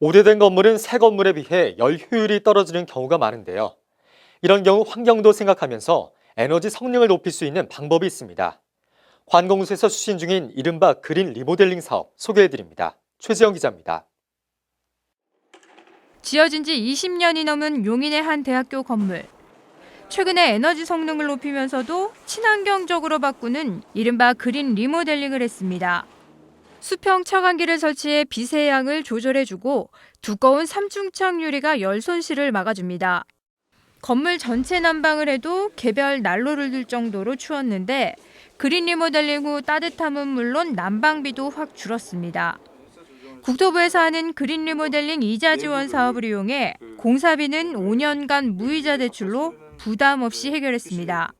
오래된 건물은 새 건물에 비해 열 효율이 떨어지는 경우가 많은데요. 이런 경우 환경도 생각하면서 에너지 성능을 높일 수 있는 방법이 있습니다. 관공서에서 추진 중인 이른바 그린 리모델링 사업 소개해드립니다. 최지영 기자입니다. 지어진 지 20년이 넘은 용인의 한 대학교 건물. 최근에 에너지 성능을 높이면서도 친환경적으로 바꾸는 이른바 그린 리모델링을 했습니다. 수평 차광기를 설치해 빛의 양을 조절해주고 두꺼운 삼중창 유리가 열 손실을 막아줍니다. 건물 전체 난방을 해도 개별 난로를 들 정도로 추웠는데 그린 리모델링 후 따뜻함은 물론 난방비도 확 줄었습니다. 국토부에서 하는 그린 리모델링 이자 지원 사업을 이용해 공사비는 5년간 무이자 대출로 부담 없이 해결했습니다.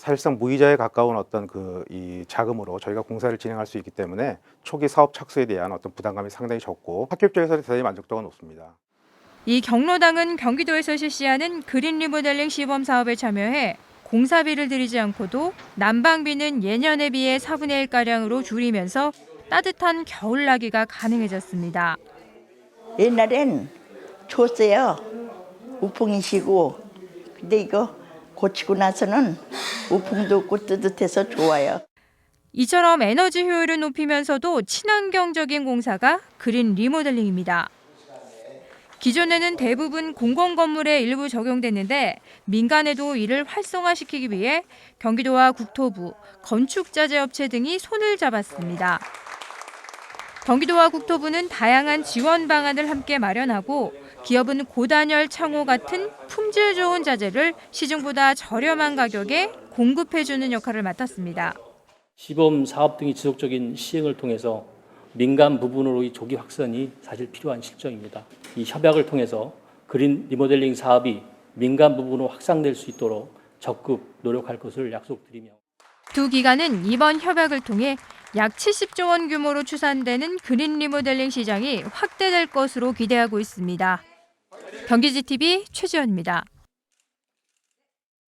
사실상 무이자에 가까운 어떤 그 이 자금으로 저희가 공사를 진행할 수 있기 때문에 초기 사업 착수에 대한 어떤 부담감이 상당히 적고 학교 입장에서는 대단히 만족도가 높습니다. 이 경로당은 경기도에서 실시하는 그린 리모델링 시범 사업에 참여해 공사비를 들이지 않고도 난방비는 예년에 비해 4분의 1가량으로 줄이면서 따뜻한 겨울 나기가 가능해졌습니다. 옛날엔 줬어요. 우풍이 시고. 근데 이거 고치고 나서는 우풍도 없고 뜨뜻해서 좋아요. 이처럼 에너지 효율을 높이면서도 친환경적인 공사가 그린 리모델링입니다. 기존에는 대부분 공공 건물에 일부 적용됐는데 민간에도 이를 활성화시키기 위해 경기도와 국토부, 건축자재업체 등이 손을 잡았습니다. 경기도와 국토부는 다양한 지원 방안을 함께 마련하고 기업은 고단열 창호 같은 품질 좋은 자재를 시중보다 저렴한 가격에 공급해주는 역할을 맡았습니다. 시범 사업 등의 지속적인 시행을 통해서 민간 부분으로의 조기 확산이 사실 필요한 실정입니다. 이 협약을 통해서 그린 리모델링 사업이 민간 부분으로 확산될 수 있도록 적극 노력할 것을 약속드리며 두 기관은 이번 협약을 통해 약 70조 원 규모로 추산되는 그린 리모델링 시장이 확대될 것으로 기대하고 있습니다. 경기지TV 최지연입니다.